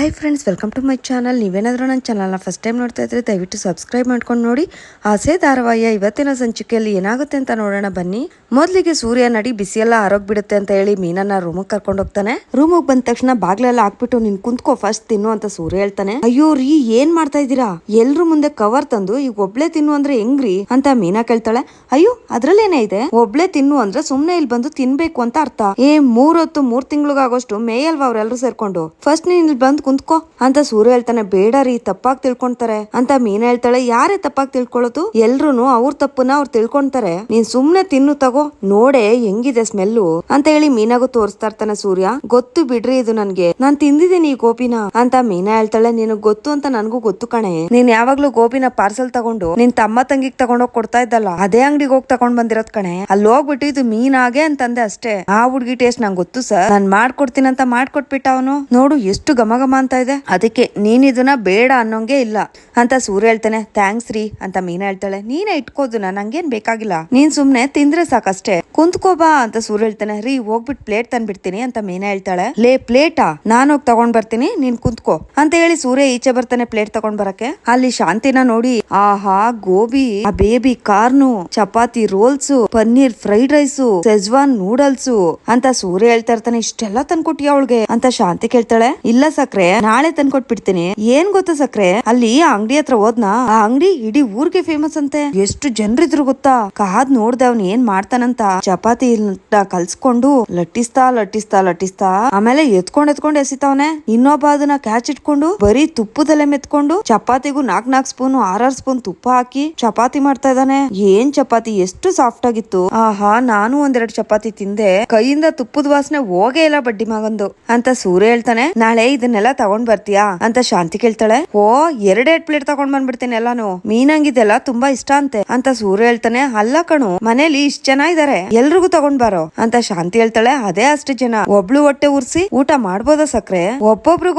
Hi friends welcome to my channel ನೀವೇನಾದರೂ ನನ್ನ ಚಾನಲ್ನ ಫಸ್ಟ್ ಟೈಮ್ ನೋಡ್ತಾ ಇದ್ರೆ ದಯವಿಟ್ಟು ಸಬ್ಸ್ಕ್ರೈಬ್ ಮಾಡ್ಕೊಂಡು ನೋಡಿ. ಆಸೆ ಧಾರಾವಾಹಿಯ ಇವತ್ತಿನ ಸಂಚಿಕೆಯಲ್ಲಿ ಏನಾಗುತ್ತೆ ಅಂತ ನೋಡೋಣ ಬನ್ನಿ. ಮೊದಲಿಗೆ ಸೂರ್ಯ ನಡಿ, ಬಿಸಿಯೆಲ್ಲ ಆರೋಗ್ಯ ಬಿಡುತ್ತೆ ಅಂತ ಹೇಳಿ ಮೀನನ್ನ ರೂಮಿಗೆ ಕರ್ಕೊಂಡು ಹೋಗ್ತಾನೆ. ರೂಮಿಗೆ ಬಂದ ತಕ್ಷಣ ಬಾಗ್ಲೆಲ್ಲ ಹಾಕ್ಬಿಟ್ಟು ನಿನ್ ಕುಂತ್ಕೋ ಫಸ್ಟ್ ತಿನ್ನು ಅಂತ ಸೂರ್ಯ ಹೇಳ್ತಾನೆ. ಅಯ್ಯೋ ರೀ, ಏನ್ ಮಾಡ್ತಾ ಇದ್ದೀರಾ? ಎಲ್ರು ಮುಂದೆ ಕವರ್ ತಂದು, ಈಗ ಒಬ್ಳೆ ತಿನ್ನು ಅಂದ್ರೆ ಹೆಂಗ್ರಿ? ಅಂತ ಮೀನಾ ಕೇಳ್ತಾಳೆ. ಅಯ್ಯೋ, ಅದ್ರಲ್ಲೇನೇ ಇದೆ? ಒಬ್ಳೆ ತಿನ್ನು ಅಂದ್ರೆ ಸುಮ್ನೆ ಇಲ್ಲಿ ಬಂದು ತಿನ್ಬೇಕು ಅಂತ ಅರ್ಥ. ಏ ಮೂರೊತ್ತು ಮೂರ್ ತಿಂಗಳಿಗಾಗೋಷ್ಟು ಮೇಯಲ್ವಾ ಅವ್ರೆಲ್ಲರೂ ಸೇರ್ಕೊಂಡು? ಫಸ್ಟ್ ನೀನ್ ಇಲ್ಲಿ ಬಂದ್ ಕುಂತ್ಕೋ. ಅಂತ ಸೂರ್ಯ ಹೇಳ್ತಾನೆ, ಬೇಡ ರೀ, ತಪ್ಪಾಗಿ ತಿಳ್ಕೊಂತಾರೆ. ಅಂತ ಮೀನಾ ಹೇಳ್ತಾಳೆ, ಯಾರೇ ತಪ್ಪಾಗಿ ತಿಳ್ಕೊಳ್ಳೋದು? ಎಲ್ರುನು ಅವ್ರ ತಪ್ಪನ್ನ ಅವ್ರು ತಿಳ್ಕೊಂತಾರೆ. ನೀನ್ ಸುಮ್ನೆ ತಿನ್ನು, ತಗೋ. ನೋಡೆ, ಹೆಂಗಿದೆ ಸ್ಮೆಲ್ಲು? ಅಂತ ಹೇಳಿ ಮೀನಾಗು ತೋರಿಸ್ತಾ ಇರ್ತಾನೆ ಸೂರ್ಯ, ಗೊತ್ತು ಬಿಡ್ರಿ ಇದು ನನ್ಗೆ. ನಾನ್ ತಿಂದಿದ್ದೀನಿ ಈ ಗೋಪಿನ. ಅಂತ ಮೀನಾ ಹೇಳ್ತಾಳೆ, ನಿನಗ್ ಗೊತ್ತು ಅಂತ ನನ್ಗೂ ಗೊತ್ತು ಕಣೆ. ನೀನ್ ಯಾವಾಗ್ಲೂ ಗೋಪಿನ ಪಾರ್ಸೆಲ್ ತಗೊಂಡು ನಿನ್ ತಮ್ಮ ತಂಗಿಗ್ ತಗೊಂಡೋಗ್ ಕೊಡ್ತಾ ಇದ್ದಲ್ಲ, ಅದೇ ಅಂಗಡಿಗೆ ಹೋಗಿ ತಗೊಂಡ್ ಬಂದಿರೋದ್ ಕಣೆ. ಅಲ್ಲಿ ಹೋಗ್ಬಿಟ್ಟು ಇದು ಮೀನಾಗೆ ಅಂತಂದೆ ಅಷ್ಟೇ. ಆ ಹುಡ್ಗಿ ಟೇಸ್ಟ್ ನಂಗೆ ಗೊತ್ತು ಸರ್. ನಾನ್ ಮಾಡ್ಕೊಡ್ತೀನಿ ಅಂತ ಮಾಡ್ಕೊಟ್ಬಿಟ್ಟ ಅವನು. ನೋಡು, ಎಷ್ಟು ಗಮಗಮ ಅಂತ ಇದೆ? ಅದಕ್ಕೆ ನೀನ್ ಬೇಡ ಅನ್ನೋಂಗೆ ಇಲ್ಲ. ಅಂತ ಸೂರ್ಯ ಹೇಳ್ತಾನೆ ಥ್ಯಾಂಕ್ಸ್ ರೀ ಅಂತ ಮೀನಾ ಹೇಳ್ತಾಳೆ. ನೀನೇ ಇಟ್ಕೋದು ನಂಗೇನ್ ಬೇಕಾಗಿಲ್ಲ. ನೀನ್ ಸುಮ್ನೆ ತಿಂದ್ರೆ ಸಾಕಷ್ಟೇ. ಕುಂತ್ಕೋ ಬಾ ಅಂತ ಸೂರ್ಯ ಹೇಳ್ತಾನೆ. ರೀ ಹೋಗ್ಬಿಟ್ಟು ಪ್ಲೇಟ್ ತಂದ್ಬಿಡ್ತೀನಿ ಅಂತ ಮೀನಾ ಹೇಳ್ತಾಳೆ. ಲೇ ಪ್ಲೇಟಾ ನಾನು ಹೋಗಿ ತಗೊಂಡ್ ಬರ್ತೀನಿ, ನೀನ್ ಕುಂತ್ಕೋ ಅಂತ ಹೇಳಿ ಸೂರ್ಯ ಈಚೆ ಬರ್ತಾನೆ ಪ್ಲೇಟ್ ತಗೊಂಡ್ ಬರಕ್ಕೆ. ಅಲ್ಲಿ ಶಾಂತಿನ ನೋಡಿ, ಆಹಾ, ಗೋಬಿ, ಆ baby corn, chapati rolls paneer fried rice Schezwan noodles ಅಂತ ಸೂರ್ಯ ಹೇಳ್ತಾ ಇರ್ತಾನೆ. ಇಷ್ಟೆಲ್ಲ ತಂದ್ಕೊಟ್ಟಿಯ ಅವಳಿಗೆ? ಅಂತ ಶಾಂತಿ ಕೇಳ್ತಾಳೆ. ಇಲ್ಲ ಸಕ್ರೆ ನಾಳೆ ತಂದ್ಕೊಟ್ಬಿಡ್ತೀನಿ. ಏನ್ ಗೊತ್ತಾ ಸಕ್ರೆ? ಅಲ್ಲಿ ಅಂಗಡಿ ಹತ್ರ ಹೋದ್ನಾ? ಆ ಅಂಗಡಿ ಇಡೀ ಊರ್ಗೆ ಫೇಮಸ್ ಅಂತೆ. ಎಷ್ಟು ಜನರಿದ್ರು ಗೊತ್ತಾ? ಕಾದ್ ನೋಡ್ದೆ ಅವ್ನ್ ಏನ್ ಮಾಡ್ತಾನಂತ. ಚಪಾತಿ ಕಲ್ಸ್ಕೊಂಡು ಲಟ್ಟಿಸ್ತಾ ಲಟ್ಟಿಸ್ತಾ ಲಟ್ಟಿಸ್ತಾ, ಆಮೇಲೆ ಎತ್ಕೊಂಡ್ ಎತ್ಕೊಂಡ್ ಎಸಿತಾವನೆ. ಇನ್ನೊಬ್ಬ ಅದನ್ನ ಕ್ಯಾಚ್ ಇಟ್ಕೊಂಡು ಬರೀ ತುಪ್ಪದಲ್ಲೇ ಮೆತ್ಕೊಂಡು ಚಪಾತಿಗೂ ನಾಕ್ ನಾಕ್ ಸ್ಪೂನ್ ಆರಾರ್ ಸ್ಪೂನ್ ತುಪ್ಪ ಹಾಕಿ ಚಪಾತಿ ಮಾಡ್ತಾ ಇದ್ದಾನೆ. ಏನ್ ಚಪಾತಿ? ಎಷ್ಟು ಸಾಫ್ಟ್ ಆಗಿತ್ತು. ಆಹಾ, ನಾನು ಒಂದೆರಡು ಚಪಾತಿ ತಿಂದೆ. ಕೈಯಿಂದ ತುಪ್ಪದ ವಾಸನೆ ಹೋಗೇ ಇಲ್ಲ ಬಡ್ಡಿ ಮಗಂದು. ಅಂತ ಸೂರ್ಯ ಹೇಳ್ತಾನೆ. ನಾಳೆ ಇದನ್ನೆಲ್ಲ ತಗೊಂಡ್ ಬರ್ತೀಯಾ? ಅಂತ ಶಾಂತಿ ಕೇಳ್ತಾಳೆ. ಓ ಎರಡೆರಡ್ ಪ್ಲೇಟ್ ತಗೊಂಡ್ ಬಂದ್ಬಿಡ್ತೀನಿ ಎಲ್ಲಾನು. ಮೀನಂಗಿದೆಲ್ಲ ತುಂಬಾ ಇಷ್ಟ ಅಂತೆ ಅಂತ ಸೂರ್ಯ ಹೇಳ್ತಾನೆ. ಅಲ್ಲ ಕಣು, ಮನೇಲಿ ಇಷ್ಟ ಜನ ಇದಾರೆ. ಎಲ್ರಿಗೂ ತಗೊಂಡ್ ಬಾರೋ ಅಂತ ಶಾಂತಿ ಹೇಳ್ತಾಳೆ. ಅದೇ ಅಷ್ಟು ಜನ. ಒಬ್ಳು ಹೊಟ್ಟೆ ಉರ್ಸಿ ಊಟ ಮಾಡ್ಬೋದ ಸಕ್ರೆ?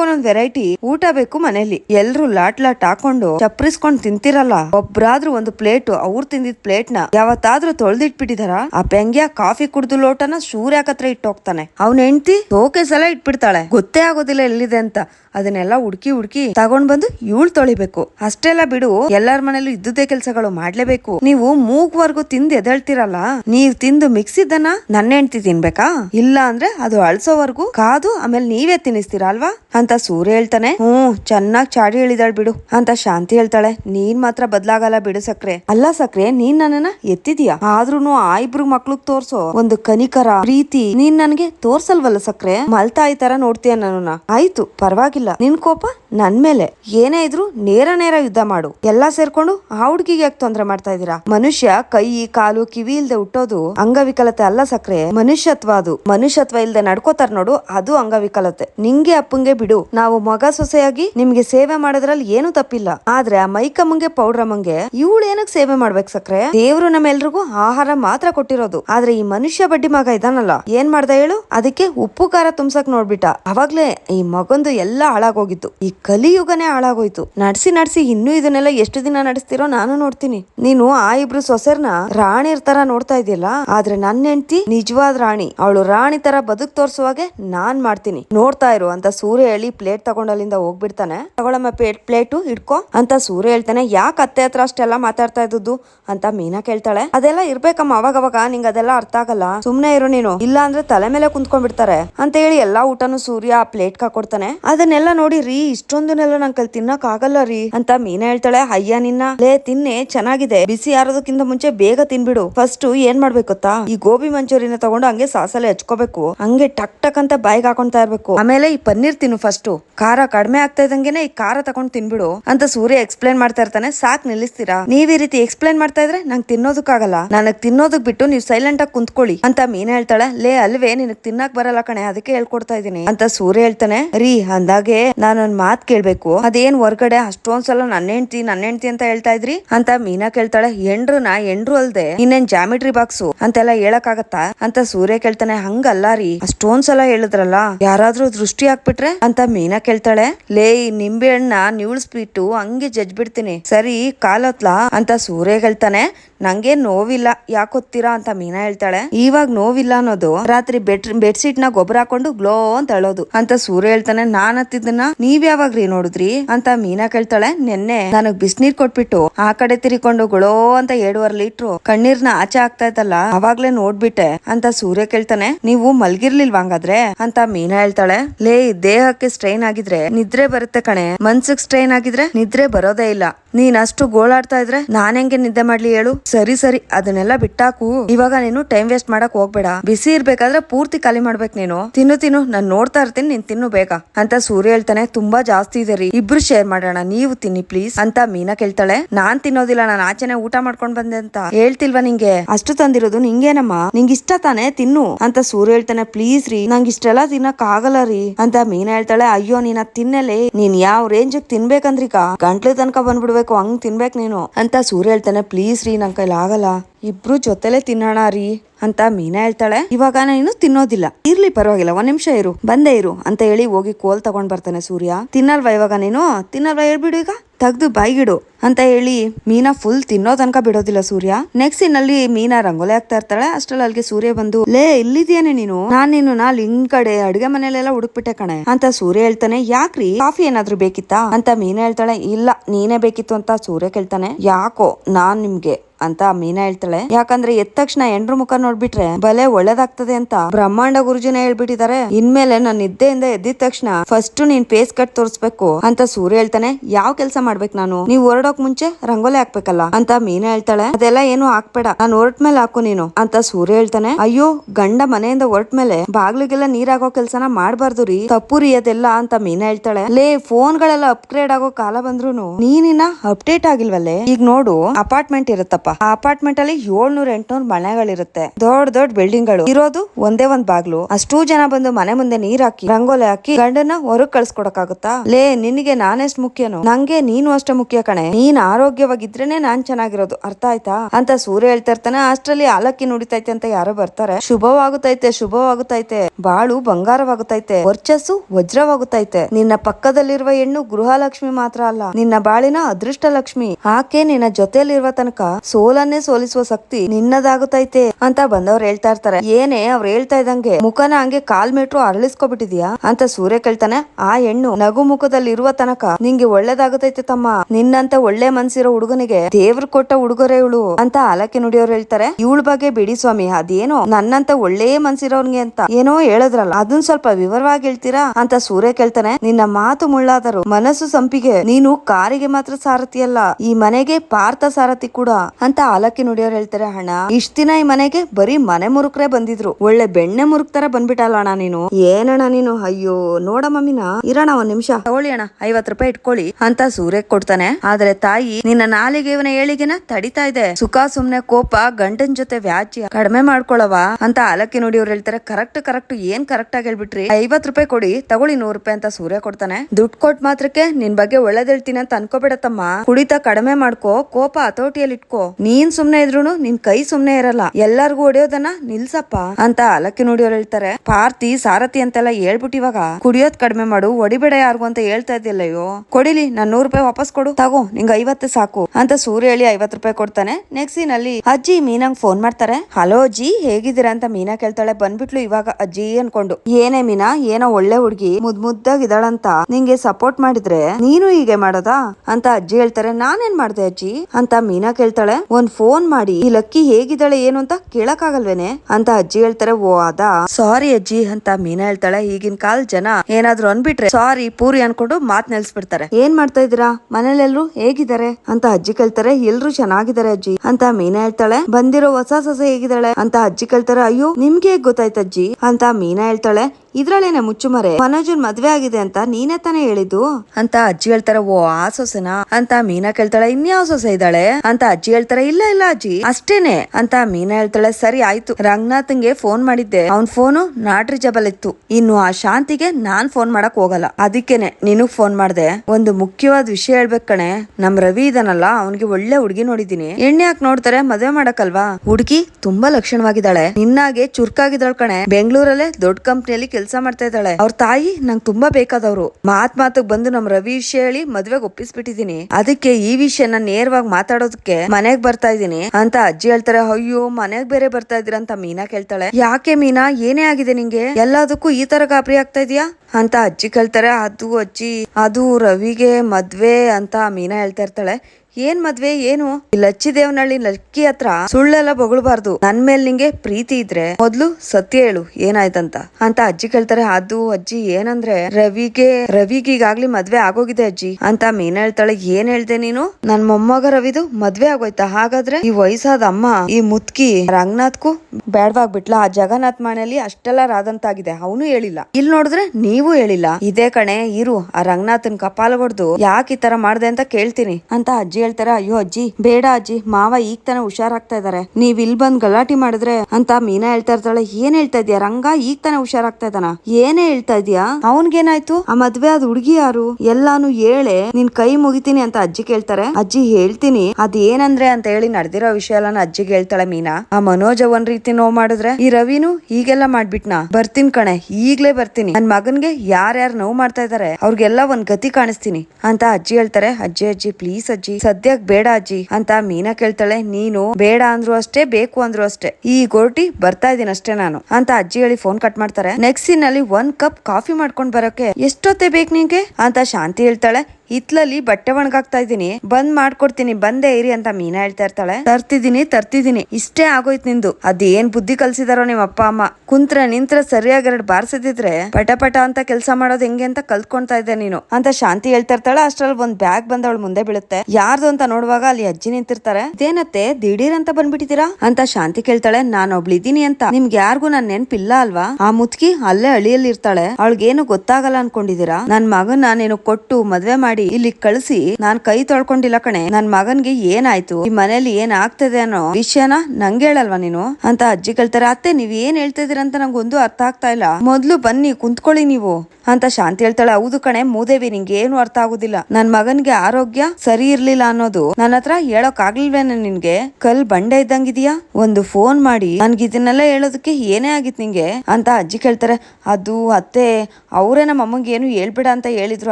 ಒಂದೊಂದ್ ವೆರೈಟಿ ಊಟ ಬೇಕು ಮನೇಲಿ. ಎಲ್ರು ಲಾಟ್ ಲಾಟ್ ಹಾಕೊಂಡು ಚಪ್ರಿಸ್ಕೊಂಡ್ ತಿಂತಿರಲ್ಲ. ಒಬ್ರಾದ್ರೂ ಒಂದು ಪ್ಲೇಟ್ ಅವ್ರು ತಿಂದಿದ್ ಪ್ಲೇಟ್ನ ಯಾವತ್ತಾದ್ರೂ ತೊಳ್ದಿಟ್ಬಿಟ್ಟಿದಾರ? ಆ ಪೆಂಗ್ಯ ಕಾಫಿ ಕುಡ್ದು ಲೋಟನ ಸೂರ್ಯ ಹತ್ರ ಇಟ್ಟೋಗ್ತಾನೆ ಅವ್ನ ಹೆಂಡತಿ ಓಕೆ ಸಲ ಇಟ್ಬಿಡ್ತಾಳೆ. ಗೊತ್ತೇ ಆಗೋದಿಲ್ಲ ಎಲ್ಲಿದೆ ಅಂತ. это ಅದನ್ನೆಲ್ಲ ಹುಡ್ಕಿ ಹುಡ್ಕಿ ತಗೊಂಡ್ ಬಂದು ಇವಳು ತೊಳಿಬೇಕು. ಅಷ್ಟೆಲ್ಲ ಬಿಡು, ಎಲ್ಲಾರ ಮನೇಲೂ ಇದ್ದುದೇ ಕೆಲ್ಸಗಳು ಮಾಡ್ಲೇಬೇಕು. ನೀವು ಮೂಗ್ವರ್ಗು ತಿಂದು ಎದಳ್ತಿರಲ್ಲ, ನೀವ್ ತಿಂದು ಮಿಕ್ಸ್ ಇದ್ದನ್ನ ನನ್ನ ಹೆಂಡತಿ ತಿನ್ಬೇಕಾ? ಇಲ್ಲ ಅಂದ್ರೆ ಅದು ಅಳ್ಸೋವರ್ಗು ಕಾದು ಆಮೇಲೆ ನೀವೇ ತಿನ್ನಿಸ್ತೀರಾ ಅಲ್ವಾ? ಅಂತ ಸೂರ್ಯ ಹೇಳ್ತಾನೆ. ಹ್ಮ್ ಚೆನ್ನಾಗ್ ಚಾಡಿ ಹೇಳಿದಾಳ್ ಬಿಡು ಅಂತ ಶಾಂತಿ ಹೇಳ್ತಾಳೆ. ನೀನ್ ಮಾತ್ರ ಬದ್ಲಾಗಲ್ಲ ಬಿಡು ಸಕ್ರೆ. ಅಲ್ಲ ಸಕ್ರೆ, ನೀನ್ ನನ್ನನ್ನ ಎತ್ತಿದೀಯ? ಆದ್ರೂನು ಆ ಇಬ್ರು ಮಕ್ಳಿಗ್ ತೋರ್ಸೋ ಒಂದು ಕನಿಕರ, ಪ್ರೀತಿ, ನೀನ್ ನನ್ಗೆ ತೋರ್ಸಲ್ವಲ್ಲ ಸಕ್ರೆ? ಮಲ್ತಾಯಿ ತರ ನೋಡ್ತೀಯ ನನ್ನನ್ನ. ಆಯ್ತು, ಪರವಾಗಿಲ್ಲ. ನಿನ್ ಕೋಪ? ನನ್ ಮೇಲೆ ಏನೇ ಇದ್ರು ನೇರ ನೇರ ಯುದ್ಧ ಮಾಡು. ಎಲ್ಲಾ ಸೇರ್ಕೊಂಡು ಆ ಹುಡುಗಿಗೆ ಯಾಕೆ ತೊಂದ್ರೆ ಮಾಡ್ತಾ ಇದೀರಾ ಮನುಷ್ಯ ಕೈ, ಕಾಲು, ಕಿವಿ ಇಲ್ದೆ ಹುಟ್ಟೋದು ಅಂಗವಿಕಲತೆ ಅಲ್ಲ ಸಕ್ರೆ. ಮನುಷ್ಯತ್ವ ಅದು. ಮನುಷ್ಯತ್ವ ಇಲ್ದೆ ನಡ್ಕೋತಾರ ನೋಡು, ಅದು ಅಂಗವಿಕಲತೆ. ನಿಂಗೆ ಅಪ್ಪಂಗೆ ಬಿಡು. ನಾವು ಮಗ ಸೊಸೆಯಾಗಿ ನಿಮ್ಗೆ ಸೇವೆ ಮಾಡೋದ್ರಲ್ಲಿ ಏನು ತಪ್ಪಿಲ್ಲ. ಆದ್ರೆ ಆ ಮೈಕಮ್ಮಂಗೆ ಪೌಡ್ರಮ್ಮಂಗೆ ಇವಳು ಏನಕ್ ಸೇವೆ ಮಾಡ್ಬೇಕು ಸಕ್ರೆ? ದೇವ್ರು ನಮ್ಮೆಲ್ರಿಗೂ ಆಹಾರ ಮಾತ್ರ ಕೊಟ್ಟಿರೋದು. ಆದ್ರೆ ಈ ಮನುಷ್ಯ ಬಡ್ಡಿ ಮಗ ಇದಾನಲ್ಲ. ಏನ್ ಮಾಡ್ದ ಹೇಳು? ಅದಕ್ಕೆ ಉಪ್ಪು, ಖಾರ ತುಂಬಸಕ್ ನೋಡ್ಬಿಟ್ಟ. ಅವಾಗ್ಲೇ ಈ ಮಗಂದು ಎಲ್ಲ ಹಾಳಾಗೋಗಿತ್ತು. ಈ ಕಲಿಯುಗನೇ ಹಾಳಾಗೋಯ್ತು. ನಡ್ಸಿ ನಡ್ಸಿ ಇನ್ನೂ ಇದನ್ನೆಲ್ಲ ಎಷ್ಟು ದಿನ ನಡೆಸ್ತಿರೋ ನಾನು ನೋಡ್ತೀನಿ. ನೀನು ಆ ಇಬ್ರು ಸೊಸೆರ್ನ ರಾಣಿರ್ ತರ ನೋಡ್ತಾ ಇದೆಯಲ್ಲ ಆದ್ರೆ ನನ್ನ ಹೆಂಡತಿ ನಿಜವಾದ ರಾಣಿ. ಅವಳು ರಾಣಿ ತರ ಬದುಕ್ ತೋರ್ಸುವಾಗೆ ನಾನ್ ಮಾಡ್ತೀನಿ. ನೋಡ್ತಾ ಇರು ಅಂತ ಸೂರ್ಯ ಹೇಳಿ ಪ್ಲೇಟ್ ತಗೊಂಡಲ್ಲಿಂದ ಹೋಗ್ಬಿಡ್ತಾನೆ. ತಗೊಳಮ್ಮ ಪ್ಲೇಟ್ ಪ್ಲೇಟು ಇಡ್ಕೋ ಅಂತ ಸೂರ್ಯ ಹೇಳ್ತಾನೆ. ಯಾಕೆ ಅತ್ತೆ ಹತ್ರ ಅಷ್ಟೆಲ್ಲ ಮಾತಾಡ್ತಾ ಇದ್ದದ್ದು ಅಂತ ಮೀನಾ ಕೇಳ್ತಾಳೆ. ಅದೆಲ್ಲ ಇರ್ಬೇಕಮ್ಮ ಅವಾಗ ಅವಾಗ ನಿಂಗ ಅದೆಲ್ಲ ಅರ್ಥ ಆಗಲ್ಲ. ಸುಮ್ನೆ ಇರು ನೀನು. ಇಲ್ಲ ಅಂದ್ರೆ ತಲೆ ಮೇಲೆ ಕುಂತ್ಕೊಂಡ್ಬಿಡ್ತಾರೆ. ಅಂತ ಹೇಳಿ ಎಲ್ಲಾ ಊಟನು ಸೂರ್ಯ ಆ ಪ್ಲೇಟ್ ಹಾಕೊಡ್ತಾನೆ. ಅದನ್ನೆಲ್ಲ ನೋಡಿ ರೀ ಇಷ್ಟೊಂದನ್ನೆಲ್ಲ ನಂಗೆ ಕಲ್ ತಿನ್ನಕ್ ಆಗಲ್ಲ ರೀ ಅಂತ ಮೀನಾ ಹೇಳ್ತಾಳೆ, ಅಯ್ಯ ನಿನ್ನ ಲೇ, ತಿನ್ನೆ, ಚೆನ್ನಾಗಿದೆ. ಬಿಸಿ ಆರೋದಕ್ಕಿಂತ ಮುಂಚೆ ಬೇಗ ತಿನ್ಬಿಡು. ಫಸ್ಟ್ ಏನ್ ಮಾಡ್ಬೇಕು ಗೊತ್ತಾ? ಈ ಗೋಬಿ ಮಂಚೂರಿನ ತಗೊಂಡು ಹಂಗೆ ಸಾಸಲೆ ಹಚ್ಕೋಬೇಕು. ಹಂಗೆ ಟಕ್ ಟಕ್ ಅಂತ ಬಾಯಿಗೆ ಹಾಕೊಂತಾ ಇರ್ಬೇಕು. ಆಮೇಲೆ ಈ ಪನ್ನೀರ್ ತಿನ್ನು ಫಸ್ಟ್ ಖಾರ ಕಡಿಮೆ ಆಗ್ತಾ ಇದ್ದಂಗೆನೆ ಈ ಖಾರ ತಗೊಂಡ್ ತಿನ್ಬಿಡು. ಅಂತ ಸೂರ್ಯ ಎಕ್ಸ್ಪ್ಲೈನ್ ಮಾಡ್ತಾ ಇರ್ತಾನೆ. ಸಾಕ್ ನಿಲ್ಲಿಸ್ತೀರಾ? ನೀವ್ ಈ ರೀತಿ ಎಕ್ಸ್ಪ್ಲೈನ್ ಮಾಡ್ತಾ ಇದ್ರೆ ನಂಗೆ ತಿನ್ನೋದಕ್ಕಾಗಲ್ಲ. ನನಗ್ ತಿನ್ನೋದಕ್ ಬಿಟ್ಟು ನೀವು ಸೈಲೆಂಟ್ ಆಗಿ ಕುಂತ್ಕೊಳ್ಳಿ ಅಂತ ಮೀನಾ ಹೇಳ್ತಾಳೆ. ಲೇ, ಅಲ್ವೇ, ನಿನಗ್ ತಿನ್ನಕ್ ಬರಲ್ಲ ಕಣೆ, ಅದಕ್ಕೆ ಹೇಳ್ಕೊಡ್ತಾ ಇದೀನಿ ಅಂತ ಸೂರ್ಯ ಹೇಳ್ತಾನೆ. ರೀ, ಅಂದಾಗೆ ನಾನೊಂದ್ ಮಾತ್ ಕೇಳ್ಬೇಕು. ಅದೇನ್ ಹೊರ್ಗಡೆ ಅಷ್ಟೊಂದ್ಸಲ ನನ್ನ ಹೆಂಡ್ತಿ ನನ್ನ ಹೆಂಡ್ತಿ ಅಂತ ಹೇಳ್ತಾ ಇದ್ರಿ? ಅಂತ ಮೀನಾ ಕೇಳ್ತಾಳೆ. ಎಂಡ್ರನ ಎಂಡ್ರು ಅಲ್ದೆ. ಇನ್ನೇನ್ ಜಾಮಿಟ್ರಿ ಬಾಕ್ಸು? ಅಂತೆಲ್ಲ ಹೇಳಕ್ ಆಗತ್ತಾ ಅಂತ ಸೂರ್ಯ ಕೇಳ್ತಾನೆ. ಹಂಗಲ್ಲ ರೀ. ಅಷ್ಟೊಂದ್ಸಲ ಹೇಳಿದ್ರಲ್ಲ. ಯಾರಾದ್ರೂ ದೃಷ್ಟಿ ಹಾಕ್ಬಿಟ್ರೆ? ಅಂತ ಮೀನಾ ಕೇಳ್ತಾಳೆ. ಲೇ ನಿಂಬೆ ಹಣ್ಣ ನಿವಳ್ಸ್ಬಿಟ್ಟು ಹಂಗೆ ಜಜ್ಬಿಡ್ತೀನಿ. ಸರಿ ಕಾಲತ್ಲಾ ಅಂತ ಸೂರ್ಯ ಹೇಳ್ತಾನೆ. ನಂಗೆ ನೋವಿಲ್ಲ. ಯಾಕೊತ್ತೀರಾ ಅಂತ ಮೀನಾ ಹೇಳ್ತಾಳೆ. ಇವಾಗ ನೋವಿಲ್ಲ ಅನ್ನೋದು ರಾತ್ರಿ ಬೆಡ್ ಬೆಡ್ಶೀಟ್ನ ಗೊಬ್ಬರ ಹಾಕೊಂಡು ಗ್ಲೋ ಅಂತ ಅಳೋದು. ಅಂತ ಸೂರ್ಯ ಹೇಳ್ತಾನೆ, ನಾನ್ ಹತ್ತಿದ್ದನ್ನ ನೀವ್ ಯಾವಾಗ್ರಿ ನೋಡಿದ್ರಿ? ಅಂತ ಮೀನಾ ಕೇಳ್ತಾಳೆ, ನೆನ್ನೆ ನನಗ್ ಬಿಸ್ನೀರ್ ಕೊಟ್ಬಿಟ್ಟು ಆ ಕಡೆ ತಿರ್ಕೊಂಡು ಗ್ಲೋ ಅಂತ ಎರಡುವರೆ ಲೀಟ್ರು ಕಣ್ಣೀರ್ನ ಆಚೆ ಆಗ್ತಾ ಇತ್ತಲ್ಲ ಅವಾಗ್ಲೇ ನೋಡ್ಬಿಟ್ಟೆ ಅಂತ ಸೂರ್ಯ ಕೇಳ್ತಾನೆ. ನೀವು ಮಲ್ಗಿರ್ಲಿಲ್ವಾ ಹಂಗಾದ್ರೆ? ಅಂತ ಮೀನಾ ಹೇಳ್ತಾಳೆ. ಲೇ ದೇಹಕ್ಕೆ ಸ್ಟ್ರೈನ್ ಆಗಿದ್ರೆ ನಿದ್ರೆ ಬರುತ್ತೆ ಕಣೆ. ಮನ್ಸಿಗೆ ಸ್ಟ್ರೈನ್ ಆಗಿದ್ರೆ ನಿದ್ರೆ ಬರೋದೇ ಇಲ್ಲ. ನೀನ್ ಅಷ್ಟು ಗೋಳಾಡ್ತಾ ಇದ್ರೆ ನಾನ್ ಹೆಂಗೆ ನಿದ್ದೆ ಮಾಡ್ಲಿ ಹೇಳು? ಸರಿ ಸರಿ, ಅದನ್ನೆಲ್ಲ ಬಿಟ್ಟಾಕು. ಇವಾಗ ನೀನು ಟೈಮ್ ವೇಸ್ಟ್ ಮಾಡಕ್ ಹೋಗ್ಬೇಡ. ಬಿಸಿ ಇರ್ಬೇಕಾದ್ರೆ ಪೂರ್ತಿ ಖಾಲಿ ಮಾಡ್ಬೇಕು ನೀನು. ತಿನ್ನು ತಿನ್ನು, ನಾನ್ ನೋಡ್ತಾ ಇರ್ತೀನಿ, ನೀನ್ ತಿನ್ನು ಬೇಗ. ಅಂತ ಸೂರ್ಯ ಹೇಳ್ತಾನೆ, ತುಂಬಾ ಜಾಸ್ತಿ ಇದೆ ರೀ. ಇಬ್ರು ಶೇರ್ ಮಾಡೋಣ, ನೀವು ತಿನ್ನಿ ಪ್ಲೀಸ್ ಅಂತ ಮೀನಾ ಕೇಳ್ತಾಳೆ. ನಾನ್ ತಿನ್ನೋದಿಲ್ಲ, ನಾನು ಆಚೆನೆ ಊಟ ಮಾಡ್ಕೊಂಡ್ ಬಂದೆ ಅಂತ. ಹೇಳ್ತಿಲ್ವಾ ನಿಂಗೆ? ಅಷ್ಟು ತಂದಿರೋದು ನಿಂಗೇನಮ್ಮ? ನಿಂಗ್ ಇಷ್ಟ ತಾನೆ? ತಿನ್ನು, ಅಂತ ಸೂರ್ಯ ಹೇಳ್ತಾನೆ ಪ್ಲೀಸ್ ರೀ. ನಂಗೆ ಇಷ್ಟೆಲ್ಲ ತಿನ್ನಕ್ ಆಗಲ್ಲ ರೀ, ಅಂತ ಮೀನಾ ಹೇಳ್ತಾಳೆ, ಅಯ್ಯೋ, ನೀನ ತಿನ್ನಲೇ ನೀನ್ ಯಾವ ರೇಂಜ್ ತಿನ್ಬೇಕಂದ್ರಿಕ ಗಂಟ್ಲು ತನಕ ಬಂದ್ಬಿಡ್ಬೇಕು ಹಂಗ್ ತಿನ್ಬೇಕು ನೀನು. ಅಂತ ಸೂರ್ಯ ಹೇಳ್ತಾನೆ, ಪ್ಲೀಸ್ ರೀ, ನನ್ ಕೈಲಿ ಆಗಲ್ಲ. ಇಬ್ರು ಜೊತೆಲೆ ತಿನ್ನೋಣ ರೀ, ಅಂತ ಮೀನಾ ಹೇಳ್ತಾಳೆ. ಇವಾಗ ನೀನು ತಿನ್ನೋದಿಲ್ಲ. ಇರ್ಲಿ, ಪರವಾಗಿಲ್ಲ, ಒಂದ್ ನಿಮಿಷ ಇರು, ಬಂದೇ ಇರು, ಅಂತ ಹೇಳಿ ಹೋಗಿ ಕೋಲ್ ತಗೊಂಡ್ ಬರ್ತಾನೆ ಸೂರ್ಯ. ತಿನ್ನಲ್ವಾ ಇವಾಗ ನೀನು? ತಿನ್ನಲ್ವಾ ಹೇಳ್ಬಿಡು ಈಗ? ತೆಗ್ದು ಬಾಯಿಗಿಡು ಅಂತ ಹೇಳಿ ಮೀನಾ ಫುಲ್ ತಿನ್ನೋ ತನಕ ಬಿಡೋದಿಲ್ಲ ಸೂರ್ಯ. ನೆಕ್ಸ್ಟ್ ಇನ್ನಲ್ಲಿ ಮೀನಾ ರಂಗೋಲಿ ಹಾಕ್ತಾ ಇರ್ತಾಳೆ. ಅಷ್ಟ್ರಲ್ಲಿ ಅಲ್ಲಿಗೆ ಸೂರ್ಯ ಬಂದು, ಲೇ ಇಲ್ಲಿದ್ಯಾನೆ ನೀನು? ನಾನ್ ನೀನು ನಾ ಹಿಂಗ್ ಕಡೆ ಅಡುಗೆ ಮನೇಲೆಲ್ಲ ಹುಡುಕ್ಬಿಟ್ಟೆ ಕಣೆ. ಅಂತ ಸೂರ್ಯ ಹೇಳ್ತಾನೆ, ಯಾಕ್ರಿ? ಕಾಫಿ ಏನಾದ್ರು ಬೇಕಿತ್ತಾ? ಅಂತ ಮೀನಾ ಹೇಳ್ತಾಳೆ, ಇಲ್ಲ, ನೀನೇ ಬೇಕಿತ್ತು ಅಂತ ಸೂರ್ಯ ಕೇಳ್ತಾನೆ, ಯಾಕೋ, ನಾನ್ ನಿಮ್ಗೆ ಅಂತ ಮೀನಾ ಹೇಳ್ತಾಳೆ. ಯಾಕಂದ್ರೆ ಎದ್ದ ತಕ್ಷಣ ಎಂಡ್ರ ಮುಖ ನೋಡ್ಬಿಟ್ರೆ ಬಲೆ ಒಳ್ಳೇದಾಗ್ತದೆ ಅಂತ ಬ್ರಹ್ಮಾಂಡ ಗುರುಜಿನ ಹೇಳ್ಬಿಟ್ಟಿದ್ದಾರೆ ಇನ್ಮೇಲೆ ನಾನ್ ನಿದ್ದೆಯಿಂದ ಎದ್ದಿದ ತಕ್ಷಣ ಫಸ್ಟ್ ನೀನ್ ಫೇಸ್ ಕಟ್ ತೋರಿಸ್ಬೇಕು ಅಂತ ಸೂರ್ಯ ಹೇಳ್ತಾನೆ. ಯಾವ ಕೆಲಸ ಮಾಡ್ಬೇಕು ನಾನು? ನೀವ್ ಹೊರಡೋಕ್ ಮುಂಚೆ ರಂಗೋಲಿ ಹಾಕ್ಬೇಕಲ್ಲ ಅಂತ ಮೀನಾ ಹೇಳ್ತಾಳೆ. ಅದೆಲ್ಲ ಏನು ಹಾಕ್ಬೇಡ. ನಾನು ಹೊರಟ್ ಮೇಲೆ ಹಾಕು ನೀನು ಅಂತ ಸೂರ್ಯ ಹೇಳ್ತಾನೆ. ಅಯ್ಯೋ, ಗಂಡ ಮನೆಯಿಂದ ಹೊರಟ್ ಮೇಲೆ ಬಾಗ್ಲಿಗೆಲ್ಲ ನೀರ್ ಹಾಕೋ ಕೆಲ್ಸನ ಮಾಡ್ಬಾರ್ದು ರೀ. ತಪ್ಪು ರೀ ಅದೆಲ್ಲ ಅಂತ ಮೀನಾ ಹೇಳ್ತಾಳೆ. ಲೇ ಫೋನ್ ಗಳೆಲ್ಲ ಅಪ್ಗ್ರೇಡ್ ಆಗೋ ಕಾಲ ಬಂದ್ರು ನೀನಿನ ಅಪ್ಡೇಟ್ ಆಗಿಲ್ವಲ್ಲೇ? ಈಗ ನೋಡು ಅಪಾರ್ಟ್ಮೆಂಟ್ ಇರುತ್ತಪ್ಪ. ಆ ಅಪಾರ್ಟ್ಮೆಂಟ್ ಅಲ್ಲಿ ಏಳ್ನೂರ ಎಂಟ್ನೂರ್ ಮನೆಗಳಿರುತ್ತೆ. ದೊಡ್ಡ ದೊಡ್ಡ ಬಿಲ್ಡಿಂಗ್ಗಳು. ಇರೋದು ಒಂದೇ ಒಂದ್ ಬಾಗ್ಲು. ಅಷ್ಟು ಜನ ಬಂದು ಮನೆ ಮುಂದೆ ನೀರ್ ಹಾಕಿ, ರಂಗೋಲಿ ಹಾಕಿ ಗಂಡನ ಹೊರಗ್ ಕಳ್ಸ್ಕೊಡಕ್ಕಾಗುತ್ತಾ? ಲೇ, ನಿನಗೆ ನಾನೆಷ್ಟ್ ಮುಖ್ಯನೋ? ನಂಗೆ ನೀನು ಅಷ್ಟೇ ಮುಖ್ಯ ಕಣೆ. ನೀನ್ ಆರೋಗ್ಯವಾಗಿದ್ರೇನೆ ನಾನ್ ಚೆನ್ನಾಗಿರೋದು. ಅರ್ಥ ಆಯ್ತಾ? ಅಂತ ಸೂರ್ಯ ಹೇಳ್ತಾ ಇರ್ತಾನೆ. ಅಷ್ಟ್ರಲ್ಲಿ ಆಲಕ್ಕಿ ನುಡಿತೈತೆ ಅಂತ ಯಾರೋ ಬರ್ತಾರೆ. ಶುಭವಾಗುತ್ತೈತೆ ಶುಭವಾಗುತ್ತೈತೆ ಬಾಳು ಬಂಗಾರವಾಗುತ್ತೈತೆ ವರ್ಚಸ್ಸು ವಜ್ರವಾಗುತ್ತೈತೆ ನಿನ್ನ ಪಕ್ಕದಲ್ಲಿರುವ ಹೆಣ್ಣು ಗೃಹಲಕ್ಷ್ಮಿ ಮಾತ್ರ ಅಲ್ಲ, ನಿನ್ನ ಬಾಳಿನ ಅದೃಷ್ಟ ಲಕ್ಷ್ಮಿ ಆಕೆ ನಿನ್ನ ಜೊತೆಯಲ್ಲಿರುವ ತನಕ ಸೋಲನ್ನೇ ಸೋಲಿಸುವ ಶಕ್ತಿ ನಿನ್ನದಾಗುತ್ತೈತೆ ಅಂತ ಬಂದವ್ರು ಹೇಳ್ತಾ ಇರ್ತಾರೆ. ಏನೇ ಅವ್ರು ಹೇಳ್ತಾ ಇದ್ದಂಗೆ ಮುಖನ ಹಂಗೆ ಕಾಲ್ ಮೀಟ್ರು ಅರಳಿಸ್ಕೊಬಿಟ್ಟಿದ್ಯಾ? ಅಂತ ಸೂರ್ಯ ಕೇಳ್ತಾನೆ. ಆ ಹೆಣ್ಣು ನಗು ಮುಖದಲ್ಲಿ ಇರುವ ತನಕ ನಿಂಗೆ ಒಳ್ಳೇದಾಗುತ್ತೈತೆ ತಮ್ಮ. ನಿನ್ನಂತ ಒಳ್ಳೆ ಮನ್ಸಿರೋ ಹುಡುಗನಿಗೆ ದೇವ್ರು ಕೊಟ್ಟ ಹುಡುಗರೇ ಇವಳು ಅಂತ ಅಲಕ್ಕೆ ನುಡಿಯೋರು ಹೇಳ್ತಾರೆ. ಇವಳ ಬಗ್ಗೆ ಬಿಡಿ ಸ್ವಾಮಿ, ಅದೇನೋ ನನ್ನಂತ ಒಳ್ಳೆ ಮನ್ಸಿರೋನ್ಗೆ ಅಂತ ಏನೋ ಹೇಳದ್ರಲ್ಲ, ಅದನ್ ಸ್ವಲ್ಪ ವಿವರವಾಗಿ ಹೇಳ್ತೀರಾ? ಅಂತ ಸೂರ್ಯ ಕೇಳ್ತಾನೆ. ನಿನ್ನ ಮಾತು ಮುಳ್ಳಾದರು ಮನಸ್ಸು ಸಂಪಿಗೆ, ನೀನು ಕಾರಿಗೆ ಮಾತ್ರ ಸಾರಥಿ ಅಲ್ಲ ಈ ಮನೆಗೆ ಪಾರ್ಥ ಸಾರಥಿ ಕೂಡ ಅಂತ ಆಲಕ್ಕಿ ನುಡಿಯೋರು ಹೇಳ್ತಾರೆ, ಅಣ್ಣ, ಇಷ್ಟ ದಿನ ಈ ಮನೆಗೆ ಬರೀ ಮನೆ ಮುರುಕ್ರೆ ಬಂದಿದ್ರು. ಒಳ್ಳೆ ಬೆಣ್ಣೆ ಮುರುಕ್ ತರ ಬಂದ್ಬಿಟ್ಟಲ್ಲ ಅಣ್ಣ ನೀನು. ಏನಣ್ಣ ನೀನು? ಅಯ್ಯೋ, ನೋಡ ಮಮ್ಮಿನ ಇರೋಣ ಒಂದ್ ನಿಮಿಷ. ತಗೊಳ್ಳಿ ಅಣ್ಣ, ಐವತ್ ರೂಪಾಯಿ ಇಟ್ಕೊಳ್ಳಿ. ಅಂತ ಸೂರ್ಯ ಕೊಡ್ತಾನೆ. ಆದ್ರೆ ತಾಯಿ ನಿನ್ನ ನಾಲಿಗೆ ಇವನ ಏಳಿಗೆನ ತಡಿತಾ ಇದೆ. ಸುಖ, ಸುಮ್ನೆ, ಕೋಪ, ಗಂಡನ್ ಜೊತೆ ವ್ಯಾಜ್ಯ ಕಡಿಮೆ ಮಾಡ್ಕೊಳವ ಅಂತ ಆಲಕ್ಕಿ ನುಡಿಯವ್ರು ಹೇಳ್ತಾರೆ. ಕರೆಕ್ಟ್ ಕರೆಕ್ಟ್, ಏನ್ ಕರೆಕ್ಟ್ ಆಗಿ ಹೇಳ್ಬಿಟ್ರಿ. ಐವತ್ ರೂಪಾಯಿ ಕೊಡಿ, ತಗೊಳ್ಳಿ ನೂರ್ ರೂಪಾಯಿ ಅಂತ ಸೂರ್ಯ ಕೊಡ್ತಾನೆ. ದುಡ್ಡು ಕೊಟ್ ಮಾತ್ರಕ್ಕೆ ನಿನ್ ಬಗ್ಗೆ ಒಳ್ಳೇದ್ ಹೇಳ್ತೀನಿ ಅಂತ ಅನ್ಕೋಬೇಡ ತಮ್ಮ ಕುಡಿತ ಕಡಿಮೆ ಮಾಡ್ಕೋ, ಕೋಪ ಹತೋಟಿಯಲ್ಲಿ ಇಟ್ಕೋ ನೀನ್ ಸುಮ್ನೆ ಇದ್ರು ನಿನ್ ಕೈ ಸುಮ್ನೆ ಇರಲ್ಲ. ಎಲ್ಲಾರ್ಗು ಹೊಡೆಯೋದನ್ನ ನಿಲ್ಸಪ್ಪ ಅಂತ ಅಲಕ್ಕಿ ನುಡಿಯೋರು ಹೇಳ್ತಾರೆ. ಪಾರ್ತಿ, ಸಾರಥಿ ಅಂತೆಲ್ಲ ಹೇಳ್ಬಿಟ್ಟು ಇವಾಗ ಕುಡಿಯೋದ್ ಕಡಿಮೆ ಮಾಡು, ಹೊಡಿಬೇಡ ಯಾರ್ಗು ಅಂತ ಹೇಳ್ತಾ ಇದ್ದಿಲ್ಲ ಅಯ್ಯೋ ಕೊಡಿಲಿ, ನಾನ್ ನೂರ್ ರೂಪಾಯಿ ವಾಪಸ್ ಕೊಡು. ತಗೋ, ನಿಂಗ್ ಐವತ್ತು ಸಾಕು ಅಂತ ಸೂರ್ಯ ಹೇಳಿ ಐವತ್ ರೂಪಾಯಿ ಕೊಡ್ತಾನೆ. ನೆಕ್ಸ್ಟ್ ಸೀನ್ ಅಲ್ಲಿ ಅಜ್ಜಿ ಮೀನಾಗ್ ಫೋನ್ ಮಾಡ್ತಾರೆ. ಹಲೋ ಅಜ್ಜಿ, ಹೇಗಿದ್ದೀರಾ ಅಂತ ಮೀನಾ ಕೇಳ್ತಾಳೆ. ಬಂದ್ಬಿಟ್ಲು ಇವಾಗ ಅಜ್ಜಿ ಅನ್ಕೊಂಡು. ಏನೇ ಮೀನಾ, ಏನೋ ಒಳ್ಳೆ ಹುಡುಗಿ, ಮುದ್ ಮುದ್ದಾಗಿದ್ದಾಳಂತ ನಿಂಗೆ ಸಪೋರ್ಟ್ ಮಾಡಿದ್ರೆ ನೀನು ಹೀಗೆ ಮಾಡೋದಾ? ಅಂತ ಅಜ್ಜಿ ಹೇಳ್ತಾರೆ. ನಾನೇನ್ ಮಾಡ್ದೆ ಅಜ್ಜಿ? ಅಂತ ಮೀನಾ ಕೇಳ್ತಾಳೆ. ಒಂದ್ ಫೋನ್ ಮಾಡಿ, ಈ ಲಕ್ಕಿ ಹೇಗಿದ್ದಾಳೆ ಏನು ಅಂತ ಕೇಳಕ್ ಆಗಲ್ವೇನೆ ಅಂತ ಅಜ್ಜಿ ಹೇಳ್ತಾರೆ. ಓ, ಅದಾ? ಸಾರಿ ಅಜ್ಜಿ, ಅಂತ ಮೀನಾ ಹೇಳ್ತಾಳೆ. ಈಗಿನ ಕಾಲ್ ಜನ ಏನಾದ್ರು ಅನ್ಬಿಟ್ರೆ, ಸಾರಿ, ಪೂರಿ ಅನ್ಕೊಂಡು ಮಾತ್ ನಿಲ್ಸ್ಬಿಡ್ತಾರೆ. ಏನ್ ಮಾಡ್ತಾ ಇದೀರಾ ಮನೇಲೆಲ್ರು ಹೇಗಿದ್ದಾರೆ? ಅಂತ ಅಜ್ಜಿ ಕೇಳ್ತಾರೆ. ಎಲ್ರು ಚೆನ್ನಾಗಿದ್ದಾರೆ ಅಜ್ಜಿ, ಅಂತ ಮೀನಾ ಹೇಳ್ತಾಳೆ. ಬಂದಿರೋ ಹೊಸ ಸೊಸೆ ಹೇಗಿದ್ದಾಳೆ? ಅಂತ ಅಜ್ಜಿ ಕೇಳ್ತಾರೆ. ಅಯ್ಯೋ, ನಿಮ್ಗೆ ಹೇಗ್ ಗೊತ್ತಾಯ್ತು ಅಜ್ಜಿ ಅಂತ ಮೀನಾ ಹೇಳ್ತಾಳೆ. ಇದ್ರಲ್ಲೇನೆ ಮುಚ್ಚುಮರೆ. ಮನೋಜನ್ ಮದ್ವೆ ಆಗಿದೆ ಅಂತ ನೀನೇ ತಾನೇ ಹೇಳಿದ್ದು? ಅಂತ ಅಜ್ಜಿ ಹೇಳ್ತಾರೆ, ಓ, ಆ ಸೊಸೆನಾ? ಅಂತ ಮೀನಾ ಕೇಳ್ತಾಳೆ, ಇನ್ಯಾವ ಸೊಸೆ ಇದ್ದಾಳೆ? ಅಂತ ಅಜ್ಜಿ ಹೇಳ್ತಾರೆ, ಇಲ್ಲ ಇಲ್ಲ, ಅಜ್ಜಿ, ಅಷ್ಟೇನೆ. ಅಂತ ಮೀನಾ ಹೇಳ್ತಾಳೆ, ಸರಿ, ಆಯ್ತು. ರಂಗನಾಥನ್ಗೆ ಫೋನ್ ಮಾಡಿದ್ದೆ. ಅವ್ನ್ ಫೋನು ನಾಟ್ ರೀಚಬಲ್ ಇತ್ತು. ಇನ್ನು ಆ ಶಾಂತಿಗೆ ನಾನ್ ಫೋನ್ ಮಾಡಕ್ ಹೋಗಲ್ಲ. ಅದಕ್ಕೇನೆ ನಿನಗ್ ಫೋನ್ ಮಾಡ್ದೆ. ಒಂದು ಮುಖ್ಯವಾದ ವಿಷಯ ಹೇಳ್ಬೇಕ್ ಕಣೆ. ನಮ್ ರವಿ ಇದನಲ್ಲ, ಅವನಿಗೆ ಒಳ್ಳೆ ಹುಡುಗಿ ನೋಡಿದೀನಿ ಎಣ್ಣೆ ಹಾಕ್ ನೋಡ್ತಾರೆ, ಮದ್ವೆ ಮಾಡಕಲ್ವಾ ಹುಡುಗಿ ತುಂಬಾ ಲಕ್ಷಣವಾಗಿದ್ದಾಳೆ. ನಿನ್ನಾಗೆ ಚುರ್ಕಾಗಿದ್ದಾಳ ಕಣೆ. ಬೆಂಗಳೂರಲ್ಲೇ ದೊಡ್ಡ ಕಂಪ್ನಿಯಲ್ಲಿ ಕೆಲಸ ಮಾಡ್ತಾ ಇದ್ದಾಳೆ. ಅವ್ರ ತಾಯಿ ನಂಗೆ ತುಂಬಾ ಬೇಕಾದವ್ರು. ಮಾತ್ ಮಾತಕ್ ಬಂದು ನಮ್ ರವಿ ವಿಷಯ ಹೇಳಿ ಮದ್ವೆಗೆ ಒಪ್ಪಿಸ್ಬಿಟ್ಟಿದೀನಿ. ಅದಕ್ಕೆ ಈ ವಿಷಯನ ನೇರವಾಗಿ ಮಾತಾಡೋದಕ್ಕೆ ಮನೆಗ್ ಬರ್ತಾ ಇದೀನಿ ಅಂತ ಅಜ್ಜಿ ಹೇಳ್ತಾರೆ. ಅಯ್ಯೋ, ಮನೆಗ್ ಬೇರೆ ಬರ್ತಾ ಇದೀರ ಅಂತ ಮೀನಾ ಕೇಳ್ತಾಳೆ. ಯಾಕೆ ಮೀನಾ? ಏನೇ ಆಗಿದೆ ನಿಂಗೆ? ಎಲ್ಲದಕ್ಕೂ ಈ ತರ ಗಾಬರಿ ಆಗ್ತಾ ಇದೀಯಾ? ಅಂತ ಅಜ್ಜಿ ಕೇಳ್ತಾರೆ. ಅದು ಅಜ್ಜಿ, ಅದು ರವಿಗೆ ಮದ್ವೆ ಅಂತ ಮೀನಾ ಹೇಳ್ತಾ ಇರ್ತಾಳೆ. ಏನ್ ಮದ್ವೆ? ಏನು? ಲಚ್ಚಿ ದೇವನಹಳ್ಳಿ ಲಕ್ಕಿ ಹತ್ರ ಸುಳ್ಳೆಲ್ಲ ಬೊಗಳ್ಬಾರ್ದು. ನನ್ ಮೇಲೆ ನಿಂಗೆ ಪ್ರೀತಿ ಇದ್ರೆ ಮೊದ್ಲು ಸತ್ಯ ಹೇಳು. ಏನಾಯ್ತಂತ? ಅಂತ ಅಜ್ಜಿ ಕೇಳ್ತಾರೆ, ಅದು ಅಜ್ಜಿ ಏನಂದ್ರೆ, ರವಿಗೆ ರವಿಗೆ ಈಗಾಗ್ಲಿ ಮದ್ವೆ ಆಗೋಗಿದೆ ಅಜ್ಜಿ. ಅಂತ ಮೀನಾ ಹೇಳ್ತಾಳೆ, ಏನ್ ಹೇಳ್ದೆ ನೀನು? ನನ್ ಮೊಮ್ಮಗ ರವಿದು ಮದ್ವೆ ಆಗೋಯ್ತಾ? ಹಾಗಾದ್ರೆ ಈ ವಯಸ್ಸಾದ ಅಮ್ಮ, ಈ ಮುತ್ಕಿ ರಂಗನಾಥ್ಕು ಬೇಡವಾಗ್ಬಿಟ್ಲ? ಆ ಜಗನ್ನಾಥ್ ಮನೆಯಲ್ಲಿ ಅಷ್ಟೆಲ್ಲ ರಾದಂತಾಗಿದೆ, ಅವನು ಹೇಳಿಲ್ಲ. ಇಲ್ಲಿ ನೋಡಿದ್ರೆ ನೀವು ಹೇಳಿಲ್ಲ. ಇದೇ ಕಣೆ, ಇರು, ಆ ರಂಗನಾಥನ್ ಕಪಾಲ ಹೊಡೆದು ಯಾಕೆ ಈ ತರ ಮಾಡ್ದೆ ಅಂತ ಕೇಳ್ತೀನಿ. ಅಂತ ಅಜ್ಜಿ ಹೇಳ್ತಾರೆ, ಅಯ್ಯೋ ಅಜ್ಜಿ, ಬೇಡ ಅಜ್ಜಿ, ಮಾವ ಈಗ ತಾನೇ ಹುಷಾರಾಗ್ತಾ ಇದಾರೆ. ನೀವ್ ಇಲ್ಲಿ ಬಂದ್ ಗಲಾಟಿ ಮಾಡಿದ್ರೆ, ಅಂತ ಮೀನಾ ಹೇಳ್ತಾ ಇರ್ತಾಳೆ, ಏನ್ ಹೇಳ್ತಾ ಇದೀಯ? ರಂಗ ಈಗ ತಾನೇ ಹುಷಾರಾಗ್ತಾ ಇದ್ದಾನ ಏನೇ ಹೇಳ್ತಾ ಇದೀಯಾ? ಅವನ್ಗೇನಾಯ್ತು? ಆ ಮದ್ವೆ ಆದ ಹುಡುಗಿ ಯಾರು? ಎಲ್ಲಾನು ಹೇಳೆ, ನಿನ್ ಕೈ ಮುಗಿತೀನಿ ಅಂತ ಅಜ್ಜಿ ಕೇಳ್ತಾರೆ. ಅಜ್ಜಿ, ಹೇಳ್ತೀನಿ. ಅದ್ ಏನಂದ್ರೆ ಅಂತ ಹೇಳಿ ನಡೆದಿರೋ ವಿಷಯ ಎಲ್ಲ ಅಜ್ಜಿಗೆ ಹೇಳ್ತಾಳೆ ಮೀನಾ. ಆ ಮನೋಜ ಒಂದ್ ರೀತಿ ನೋವು ಮಾಡಿದ್ರೆ, ಈ ರವಿನು ಹೀಗೆಲ್ಲ ಮಾಡ್ಬಿಟ್ನಾ? ಬರ್ತೀನಿ ಕಣೆ, ಈಗ್ಲೇ ಬರ್ತೀನಿ. ನನ್ ಮಗನ್ಗೆ ಯಾರ್ಯಾರು ನೋವು ಮಾಡ್ತಾ ಇದಾರೆ, ಅವ್ರಿಗೆಲ್ಲ ಒಂದ್ ಗತಿ ಕಾಣಿಸ್ತೀನಿ. ಅಂತ ಅಜ್ಜಿ ಹೇಳ್ತಾರೆ. ಅಜ್ಜಿ ಅಜ್ಜಿ, ಪ್ಲೀಸ್ ಅಜ್ಜಿ, ಸದ್ಯಕ್ ಬೇಡ ಅಜ್ಜಿ. ಅಂತ ಮೀನಾ ಕೇಳ್ತಾಳೆ. ನೀನು ಬೇಡ ಅಂದ್ರು ಅಷ್ಟೇ, ಬೇಕು ಅಂದ್ರು ಅಷ್ಟೇ. ಈ ಗೋರ್ಟಿ ಬರ್ತಾ ಇದೀನಿ ಅಷ್ಟೇ ನಾನು. ಅಂತ ಅಜ್ಜಿ ಹೇಳಿ ಫೋನ್ ಕಟ್ ಮಾಡ್ತಾರೆ. ನೆಕ್ಸ್ಟ್ ಸೀನ್ ಅಲ್ಲಿ ಒಂದ್ ಕಪ್ ಕಾಫಿ ಮಾಡ್ಕೊಂಡ್ ಬರೋಕೆ ಎಷ್ಟೊತ್ತೆ ಬೇಕು ನಿಂಗೆ? ಅಂತ ಶಾಂತಿ ಹೇಳ್ತಾಳೆ. ಹಿತ್ಲಲ್ಲಿ ಬಟ್ಟೆ ಒಣಗಾಕ್ತಾ ಇದ್ದೀನಿ. ಬಂದ್ ಮಾಡ್ಕೊಡ್ತೀನಿ. ಬಂದೇ ಇರಿ ಅಂತ ಮೀನಾ ಹೇಳ್ತಾ ಇರ್ತಾಳೆ. ತರ್ತಿದೀನಿ ತರ್ತಿದೀನಿ ಇಷ್ಟೇ ಆಗೋಯ್ತು ನಿಂದು. ಅದೇನ್ ಬುದ್ಧಿ ಕಲ್ಸಿದಾರೋ ನಿಮ್ ಅಪ್ಪ, ಅಮ್ಮ. ಕುಂತ್ರ ನಿಂತ್ರ ಸರಿಯಾಗಿ ಎರಡು ಬಾರ್ಸದಿದ್ರೆ ಪಟ ಪಟ ಅಂತ ಕೆಲಸ ಮಾಡೋದು ಹೆಂಗೆ ಅಂತ ಕಲ್ತ್ಕೊಂತಾ ಇದ್ದೆ ನೀನು. ಅಂತ ಶಾಂತಿ ಹೇಳ್ತಾ ಇರ್ತಾಳೆ. ಅಷ್ಟ್ರಲ್ಲಿ ಒಂದ್ ಬ್ಯಾಗ್ ಬಂದ ಅವಳು ಮುಂದೆ ಬೀಳುತ್ತೆ. ಯಾರ್ದು ಅಂತ ನೋಡುವಾಗ ಅಲ್ಲಿ ಅಜ್ಜಿ ನಿಂತಿರ್ತಾರೆ. ಇದೇನತ್ತೆ? ದಿಢೀರ್ ಅಂತ ಬಂದ್ಬಿಟ್ಟಿದ್ದೀರಾ? ಅಂತ ಶಾಂತಿ ಕೇಳ್ತಾಳೆ. ನಾನು ಒಬ್ಳಿದೀನಿ ಅಂತ. ನಿಮ್ಗೆ ಯಾರಿಗೂ ನನ್ ನೆನ್ಪಿಲ್ಲ ಅಲ್ವಾ? ಆ ಮುತ್ಕಿ ಅಲ್ಲೇ ಅಳಿಯಲ್ಲಿ ಇರ್ತಾಳೆ ಅವಳಿಗೇನು ಗೊತ್ತಾಗಲ್ಲ ಅನ್ಕೊಂಡಿದೀರಾ ನನ್ ಮಗನ ನೀನು ಕೊಟ್ಟು ಮದ್ವೆ ಮಾಡಿ ಇಲ್ಲಿ ಕಳಿಸಿ. ನಾನ್ ಕೈ ತೊಳ್ಕೊಂಡಿಲ್ಲ ಕಣೆ. ನನ್ ಮಗನ್ಗೆ ಏನಾಯ್ತು? ಈ ಮನೇಲಿ ಏನ್ ಆಗ್ತದೆ ಅನ್ನೋ ವಿಷಯನ ನಂಗೆ ಹೇಳಲ್ವಾ ನೀನು? ಅಂತ ಅಜ್ಜಿ ಕೇಳ್ತಾರೆ ಅತ್ತೆ, ನೀವ್ ಏನ್ ಹೇಳ್ತಾ ಇದೀರ ಅಂತ ನಂಗೊಂದು ಅರ್ಥ ಆಗ್ತಾ ಇಲ್ಲ. ಮೊದ್ಲು ಬನ್ನಿ, ಕುಂತ್ಕೊಳ್ಳಿ ನೀವು. ಅಂತ ಶಾಂತಿ ಹೇಳ್ತಾಳೆ. ಹೌದು ಕಣೆ, ಮೂದೇವಿ, ನಿಂಗೆ ಏನು ಅರ್ಥ ಆಗುದಿಲ್ಲ. ನನ್ ಮಗನ್ಗೆ ಆರೋಗ್ಯ ಸರಿ ಇರ್ಲಿಲ್ಲ ಅನ್ನೋದು ನನ್ನ ಹತ್ರ ಹೇಳಕ್ ಆಗ್ಲಿಲ್ವೇನ ನಿನ್ಗೆ? ಕಲ್ ಬಂಡೆ ಇದ್ದಂಗಿದ್ಯಾ? ಒಂದು ಫೋನ್ ಮಾಡಿ, ನನ್ಗೆ ಇದನ್ನೆಲ್ಲ ಹೇಳೋದಕ್ಕೆ ಏನೇ ಆಗಿತ್ ನಿಂಗೆ? ಅಂತ ಅಜ್ಜಿ ಕೇಳ್ತಾರೆ. ಅದು ಅತ್ತೆ, ಅವರೇ ನಮ್ಮ ಅಮ್ಮಂಗೆ ಏನು ಹೇಳ್ಬೇಡ ಅಂತ ಹೇಳಿದ್ರು,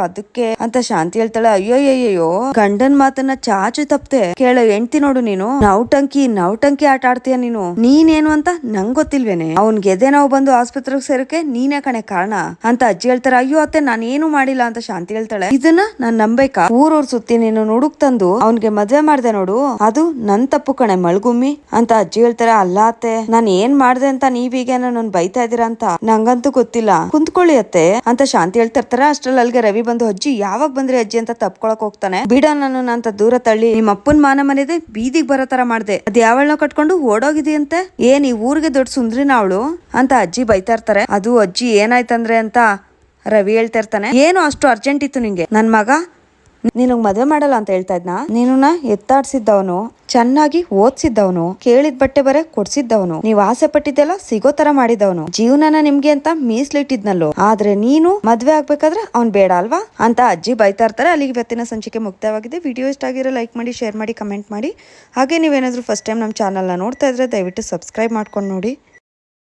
ಅದಕ್ಕೆ, ಅಂತ ಶಾಂತಿ ಹೇಳ್ತಾಳೆ ಅಯ್ಯೋ ಅಯ್ಯಯ್ಯೋ ಗಂಡನ್ ಮಾತನ್ನ ಚಾಚು ತಪ್ತೆ. ಕೇಳ, ಹೆಂಡ್ತಿ ನೋಡು ನೀನು. ನೌಟಂಕಿ ನೌಟಂಕಿ ಆಟ ಆಡ್ತೀಯ ನೀನು. ನೀನೇನು ಅಂತ ನಂಗ್ ಗೊತ್ತಿಲ್ವೇನೆ. ಅವ್ನ್ ಗೆದೆ ನಾವು ಬಂದು ಆಸ್ಪತ್ರೆಗೆ ಸೇರಕ್ಕೆ ನೀನೇ ಕಣೆ ಕಾರಣ ಅಂತ ಅಜ್ಜಿ ಹೇಳ್ತಾರೆ. ಅಯ್ಯೋ ಅತ್ತೆ, ನಾನೇನು ಮಾಡಿಲ್ಲ ಅಂತ ಶಾಂತಿ ಹೇಳ್ತಾಳೆ. ಇದನ್ನ ನಾನ್ ನಂಬೇಕಾ ಊರೂರ್ ಸುತ್ತಿ ನೀನು ನುಡುಕ್ ತಂದು ಅವ್ನ್ಗೆ ಮದ್ವೆ ಮಾಡ್ದೆ ನೋಡು. ಅದು ನನ್ ತಪ್ಪು ಕಣೆ, ಮಳ್ಗುಮ್ಮಿ ಅಂತ ಅಜ್ಜಿ ಹೇಳ್ತಾರೆ. ಅಲ್ಲ ಅತ್ತೆ, ನಾನ್ ಏನ್ ಮಾಡ್ದೆ ಅಂತ ನೀವೀಗ ನನ್ ಬೈತಾ ಇದೀರಾ ಅಂತ ನಂಗಂತೂ ಗೊತ್ತಿಲ್ಲ. ಕುಂತ್ಕೊಳ್ಳಿ ಅತ್ತೆ ಅಂತ ಶಾಂತಿ ಹೇಳ್ತಾ ಇರ್ತಾರ. ಅಷ್ಟ್ರಲ್ಲಿ ಅಲ್ಲಿಗೆ ರವಿ ಬಂದು, ಅಜ್ಜಿ, ಯಾವಾಗ ಬಂದ್ರೆ ಅಂತ ತಪ್ಕೊಳಕ್ ಹೋಗ್ತಾನೆ. ಬಿಡ ನಾನು ಅಂತ ದೂರ ತಳ್ಳಿ ನಿಮ್ಮ ಅಪ್ಪನ್ ಮಾನ ಮನೆದೆ ಬೀದಿಗ್ ಬರೋ ತರ ಮಾಡ್ದೆ. ಅದ್ ಯಾವಳನ ಕಟ್ಕೊಂಡು ಓಡೋಗಿದೆಯಂತೆ? ಏನ್ ಈ ಊರಿಗೆ ದೊಡ್ಡ ಸುಂದ್ರಿನ ಅವಳು? ಅಂತ ಅಜ್ಜಿ ಬೈತಾ ಇರ್ತಾರೆ. ಅದು ಅಜ್ಜಿ ಏನಾಯ್ತಂದ್ರೆ ಅಂತ ರವಿ ಹೇಳ್ತಾ ಇರ್ತಾನೆ. ಏನು ಅಷ್ಟು ಅರ್ಜೆಂಟ್ ಇತ್ತು ನಿಂಗೆ? ನನ್ ಮಗ ನಿನಗ್ ಮದ್ವೆ ಮಾಡಲ್ಲ ಅಂತ ಹೇಳ್ತಾ ಇದ್ನ? ನೀನುನ ಎತ್ತಾಡ್ಸಿದ್ದವನು, ಚೆನ್ನಾಗಿ ಓದ್ಸಿದ್ದವನು, ಕೇಳಿದ ಬಟ್ಟೆ ಬರೆ ಕೊಡ್ಸಿದ್ದವನು, ನೀವ್ ಆಸೆ ಪಟ್ಟಿದ್ದೆಲ್ಲ ಸಿಗೋ ತರ ಮಾಡಿದವನು ಜೀವನನ ನಿಮ್ಗೆ ಅಂತ ಮೀಸಲಿಟ್ಟಿದ್ನಲ್ಲೋ. ಆದ್ರೆ ನೀನು ಮದ್ವೆ ಆಗ್ಬೇಕಾದ್ರೆ ಅವ್ನ್ ಬೇಡ ಅಲ್ವಾ? ಅಂತ ಅಜ್ಜಿ ಬೈತಾ ಇರ್ತಾರೆ. ಅಲ್ಲಿಗೆ ಇವತ್ತಿನ ಸಂಚಿಕೆ ಮುಕ್ತವಾಗಿದೆ. ವಿಡಿಯೋ ಇಷ್ಟ ಆಗಿರೋ ಲೈಕ್ ಮಾಡಿ, ಶೇರ್ ಮಾಡಿ, ಕಮೆಂಟ್ ಮಾಡಿ. ಹಾಗೆ ನೀವೇನಾದ್ರೂ ಫಸ್ಟ್ ಟೈಮ್ ನಮ್ಮ ಚಾನಲ್ನ ನೋಡ್ತಾ ಇದ್ರೆ ದಯವಿಟ್ಟು ಸಬ್ಸ್ಕ್ರೈಬ್ ಮಾಡ್ಕೊಂಡು ನೋಡಿ.